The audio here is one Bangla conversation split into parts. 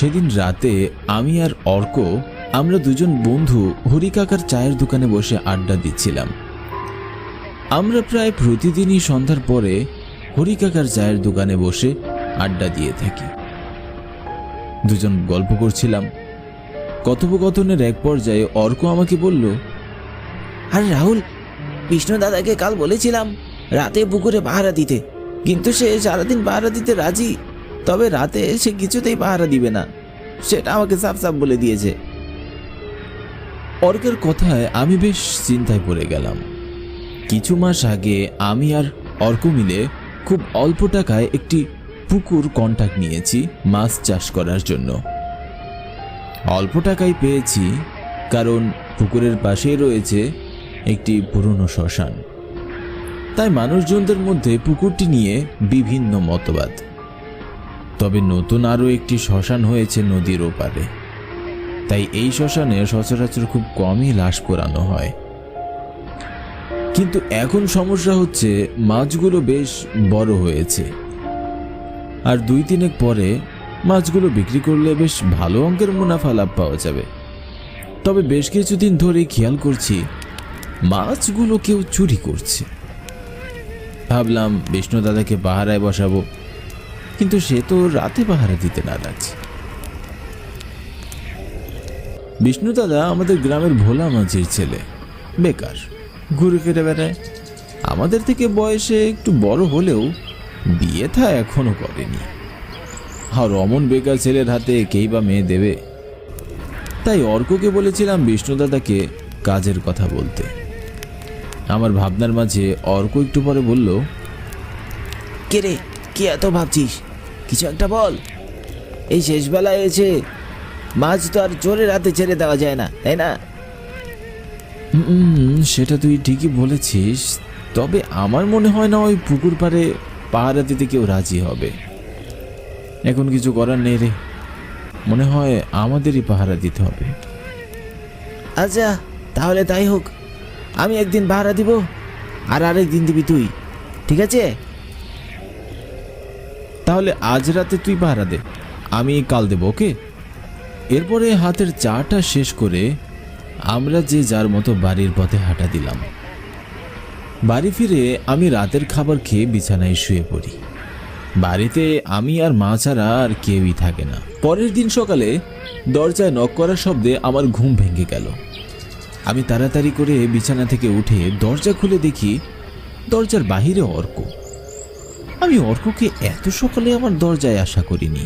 সেদিন রাতে আমি আর অর্ক আমরা দুজন বন্ধু হরিকাকার চায়ের দোকানে বসে আড্ডা দিচ্ছিলাম। আমরা প্রায় প্রতিদিনই সন্ধ্যার পরে হরিকাকার চায়ের দোকানে বসে আড্ডা দিয়ে থাকি। দুজন গল্প করছিলাম। কথোপকথনের এক পর্যায়ে অর্ক আমাকে বলল, আর রাহুল, বিষ্ণু দাদাকে কাল বলেছিলাম রাতে পুকুরে পাহারা দিতে, কিন্তু সে সারাদিন পাহারা দিতে রাজি তবে রাতে সে কিছুতেই পাহারা দিবে না। সেটা আমাকে সাফ সাফ বলে দিয়েছে। অর্কের কথায় আমি বেশ চিন্তায় পড়ে গেলাম। কিছু মাস আগে আমি আর অর্ক মিলে খুব অল্প টাকায় একটি পুকুর কন্ট্যাক্ট নিয়েছি মাছ চাষ করার জন্য। অল্প টাকায় পেয়েছি, কারণ পুকুরের পাশেই রয়েছে একটি পুরনো শ্মশান। তাই মানুষজনদের মধ্যে পুকুরটি নিয়ে বিভিন্ন মতবাদ। তবে নতুন আরও একটি শ্মশান হয়েছে নদীর ওপারে। তাই এই শ্মশানে সচরাচর খুব কমই লাশ পোড়ানো হয়। কিন্তু এখন সমস্যা হচ্ছে মাছগুলো বেশ বড় হয়েছে। আর দুই তিনেক পরে মাছগুলো বিক্রি করলে বেশ ভালো অঙ্কের মুনাফা লাভ পাওয়া যাবে। তবে বেশ কিছুদিন ধরে খেয়াল করছি, মাছগুলো কেউ চুরি করছে। ভাবলাম বিষ্ণু দাদাকে পাহারায় বসাবো। কিন্তু সে তো রাতে পাহারা দিতে নারাজ বিষ্ণু দাদা আমাদের গ্রামের ভোলা মাঝির ছেলে। বেকার, ঘুরে ফিরে বেড়ায়। আমাদের থেকে বয়সে একটু বড় হলেও বিয়ে থা এখনও করেনি। আর অমন বেকার ছেলের হাতে কেই বা মেয়ে দেবে? তাই অর্ককে বলেছিলাম বিষ্ণু দাদাকে কাজের কথা বলতে। আমার ভাবনার মাঝে অর্ক একটু পরে বলল, কে রে, কে এত ভাবছিস? কিছু একটা বল। এই শেষ বেলায় এসে মাছ তো আর জোরে রাতে ছেড়ে দেওয়া যায় না তাই না? সেটা তুই ঠিকই বলেছিস। তবে আমার মনে হয় না ওই পুকুর পাড়ে পাহারা দিতে কেউ রাজি হবে। এখন কিছু করার নেই রে। মনে হয় আমাদেরই পাহারা দিতে হবে। আচ্ছা তাহলে তাই হোক। আমি একদিন ভাড়া দিব আর আরেক দিন দিবি তুই। ঠিক আছে? তাহলে আজ রাতে তুই পাহারা দে। আমি কাল দেবো, ওকে? এরপরে হাতের চাটা শেষ করে আমরা যে যার মতো বাড়ির পথে হাঁটা দিলাম। বাড়ি ফিরে আমি রাতের খাবার খেয়ে বিছানায় শুয়ে পড়ি। বাড়িতে আমি আর মা ছাড়া আর কেউই থাকে না। পরের দিন সকালে দরজায় নক করার শব্দে আমার ঘুম ভেঙে গেল। আমি তাড়াতাড়ি করে বিছানা থেকে উঠে দরজা খুলে দেখি দরজার বাহিরে অর্ক। আমি অর্ককে এত সকালে আমার দরজায় আশা করিনি।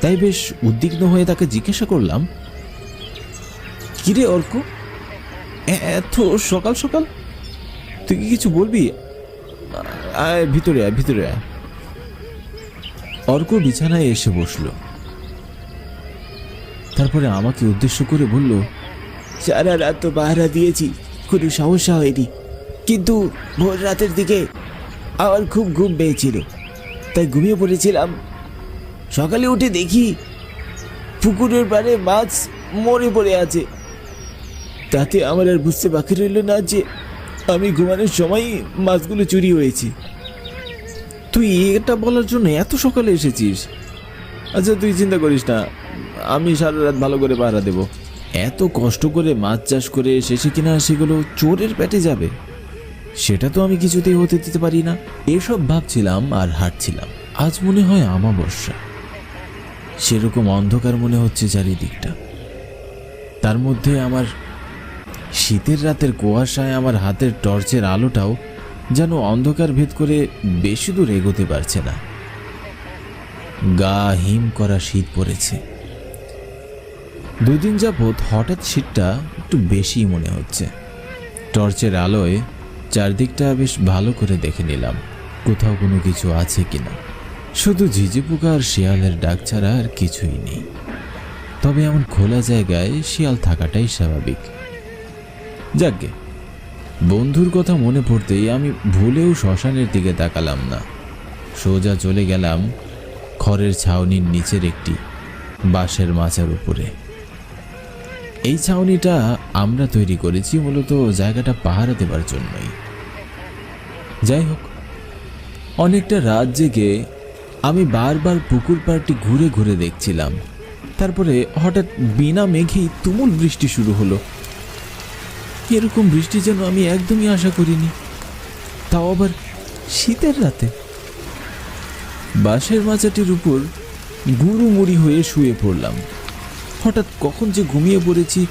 তাই বেশ উদ্বিগ্ন হয়ে তাকে জিজ্ঞাসা করলাম, কিরে অর্ক এত সকাল সকাল? তুই কি কিছু বলবি? আয় ভিতরে আয় ভিতরে আয়। অর্ক বিছানায় এসে বসল। তারপরে আমাকে উদ্দেশ্য করে বলল সারা রাত তো পাহারা দিয়েছি, কোনো সমস্যা হয়নি। কিন্তু ভোর রাতের দিকে আমার খুব ঘুম পেয়েছিল। তাই ঘুমিয়ে পড়েছিলাম। সকালে উঠে দেখি পুকুরের পাড়ে মাছ মরে পড়ে আছে। তাতে আমার আর বুঝতে বাকি রইল না যে আমি ঘুমানোর সময় মাছগুলো চুরি হয়েছে। তুই এটা বলার জন্য এত সকালে এসেছিস? আচ্ছা তুই চিন্তা করিস না। আমি সারা রাত ভালো করে পাহারা দেব। এত কষ্ট করে মাছ চাষ করে শেষে কিনা সেগুলো চোরের পেটে যাবে। সেটা তো আমি কিছুতেই হতে দিতে পারি না। এসব ভাবছিলাম আর হাঁটছিলাম। আজ মনে হয় আমাবস্যা। সেরকম অন্ধকার মনে হচ্ছে চারিদিকটা। তার মধ্যে আমার শীতের রাতের কুয়াশায় আমার হাতের টর্চের আলোটাও যেন অন্ধকার ভেদ করে বেশি দূর এগোতে পারছে না। গা হিম করা শীত পড়েছে। দুদিন যাবৎ হঠাৎ শীতটা একটু বেশি মনে হচ্ছে। টর্চের আলোয় চারদিকটা বেশ ভালো করে দেখে নিলাম। কোথাও কোনো কিছু আছে কিনা। শুধু ঝিঝি পোকা আর শিয়ালের ডাক ছাড়া আর কিছুই নেই। তবে এমন খোলা জায়গায় শিয়াল থাকাটাই স্বাভাবিক। যাকগে, বন্ধুর কথা মনে পড়তেই আমি ভুলেও শ্মশানের দিকে তাকালাম না। সোজা চলে গেলাম খড়ের ছাউনির নিচের একটি বাঁশের মাচার উপরে। এই ছাউনিটা আমরা তৈরি করেছি মূলত জায়গাটা পাহারা দেবার জন্যই। যাই হোক, অনেকটা রাত জেগে আমি বারবার পুকুর পাড়টি ঘুরে ঘুরে দেখছিলাম। তারপরে হঠাৎ বিনা মেঘেই তুমুল বৃষ্টি শুরু হলো। এরকম বৃষ্টি যেন আমি একদমই আশা করিনি। তাও আবার শীতের রাতে। বাঁশের মাচাটির উপর গুঁড়ো মুড়ি হয়ে শুয়ে পড়লাম। হঠাৎ কখন যে ঘুমিয়ে পড়েছি,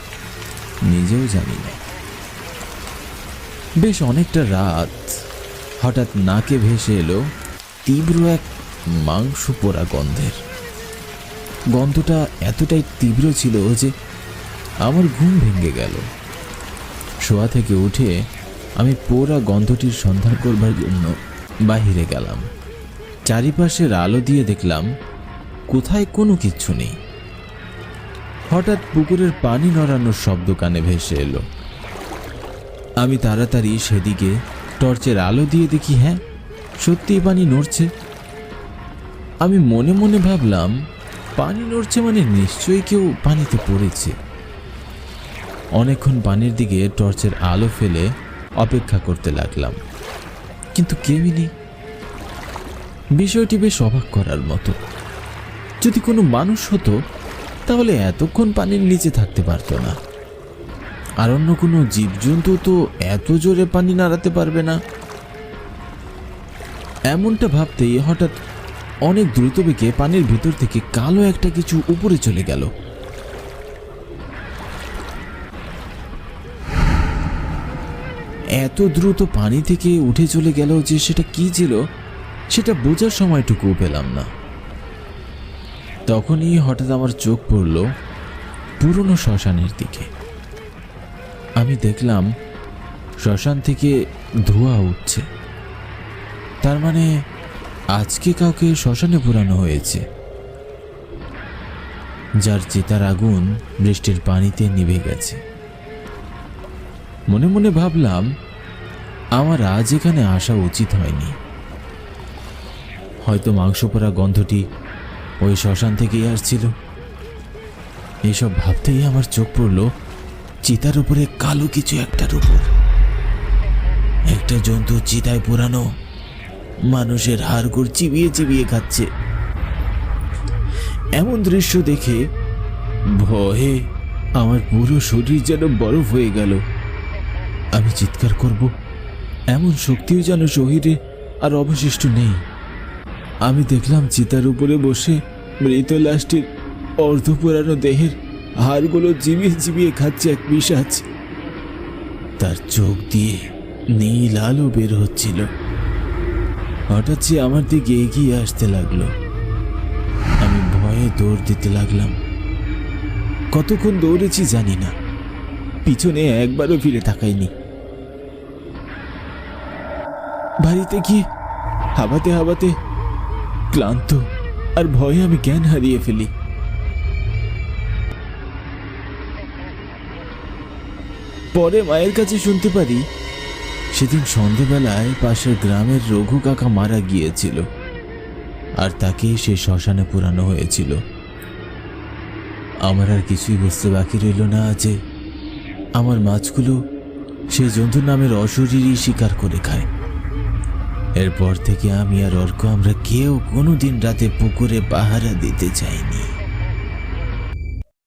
নিজেও জানি না। বেশ অনেকটা রাত। হঠাৎ নাকে ভেসে এলো তীব্র এক মাংস পোড়া গন্ধের। গন্ধটা এতটাই তীব্র ছিল যে আমার ঘুম ভেঙে গেল। শোয়া থেকে উঠে আমি পোড়া গন্ধটির সন্ধান করবার জন্য বাহিরে গেলাম। চারিপাশের আলো দিয়ে দেখলাম, কোথায় কোনো কিচ্ছু নেই। হঠাৎ পুকুরের পানি নড়ানোর শব্দ কানে ভেসে এলো। আমি তাড়াতাড়ি সেদিকে টর্চের আলো দিয়ে দেখি হ্যাঁ সত্যিই পানি নড়ছে। আমি মনে মনে ভাবলাম, পানি নড়ছে মানে নিশ্চয়ই কেউ পানিতে পড়েছে। অনেকক্ষণ পানির দিকে টর্চের আলো ফেলে অপেক্ষা করতে লাগলাম, কিন্তু কেউই নেই। বিষয়টি বেশ অবাক করার মতো। যদি কোনো মানুষ হতো তাহলে এতক্ষণ পানির নিচে থাকতে পারতো না। আর অন্য কোনো জীবজন্তু তো এত জোরে পানি নাড়াতে পারবে না। এমনটা ভাবতেই হঠাৎ অনেক দ্রুত বেগে পানির ভিতর থেকে কালো একটা কিছু উপরে চলে গেল। এত দ্রুত পানি থেকে উঠে চলে গেল যে সেটা কি ছিল, সেটা বোঝার সময়টুকুও পেলাম না। তখনই হঠাৎ আমার চোখ পড়ল পুরনো শ্মশানের দিকে। আমি দেখলাম শ্মশান থেকে ধোঁয়া উঠছে। তার মানে আজকে কাউকে শ্মশানে পুরানো হয়েছে। যার চিতার আগুন বৃষ্টির পানিতে নিভে গেছে। মনে মনে ভাবলাম, আমার আজ এখানে আসা উচিত হয়নি। হয়তো মাংস পোড়া গন্ধটি ওই শ্মশান থেকেই আসছিল। এসব ভাবতেই আমার চোখ পড়ল চিতার উপরে কালো কিছু একটার উপর একটা জন্তু চিতায় পুরানো মানুষের হাড়গোড় চিবিয়ে চিবিয়ে খাচ্ছে। এমন দৃশ্য দেখে ভয়ে আমার পুরো শরীর যেন বরফ হয়ে গেল। আমি চিৎকার করব, এমন শক্তিও যেন শরীরে আর অবশিষ্ট নেই। আমি দেখলাম চিতার উপরে বসে মৃত লাশটির অর্ধ পোড়ানো দেহের হাড়গুলো চিবিয়ে চিবিয়ে খাচ্ছে এক পিসাচ তার চোখ দিয়ে নীল আলো বের হচ্ছিল। হঠাৎ সে আমার দিকে এগিয়ে আসতে লাগল। আমি ভয়ে দৌড় দিতে লাগলাম। কতক্ষণ দৌড়েছি জানি না। পিছনে একবারও ফিরে তাকাইনি। বাড়িতে গিয়ে হাবাতে হাবাতে ক্লান্ত আর ভয়ে আমি জ্ঞান হারিয়ে ফেলি। পরে মায়ের কাছে শুনতে পারি, সেদিন সন্ধেবেলায় পাশের গ্রামের রঘু কাকা মারা গিয়েছিল, আর তাকেই সে শ্মশানে পুরানো হয়েছিল। আমার আর কিছুই বুঝতে বাকি রইল না যে, আমার মাছগুলো সেই জন্তুর নামের অশরীরই শিকার করে খায়। এরপর থেকে আমি আর অর্ক আমরা কেউ কোনোদিন রাতে পুকুরে পাহারা দিতে চাইনি।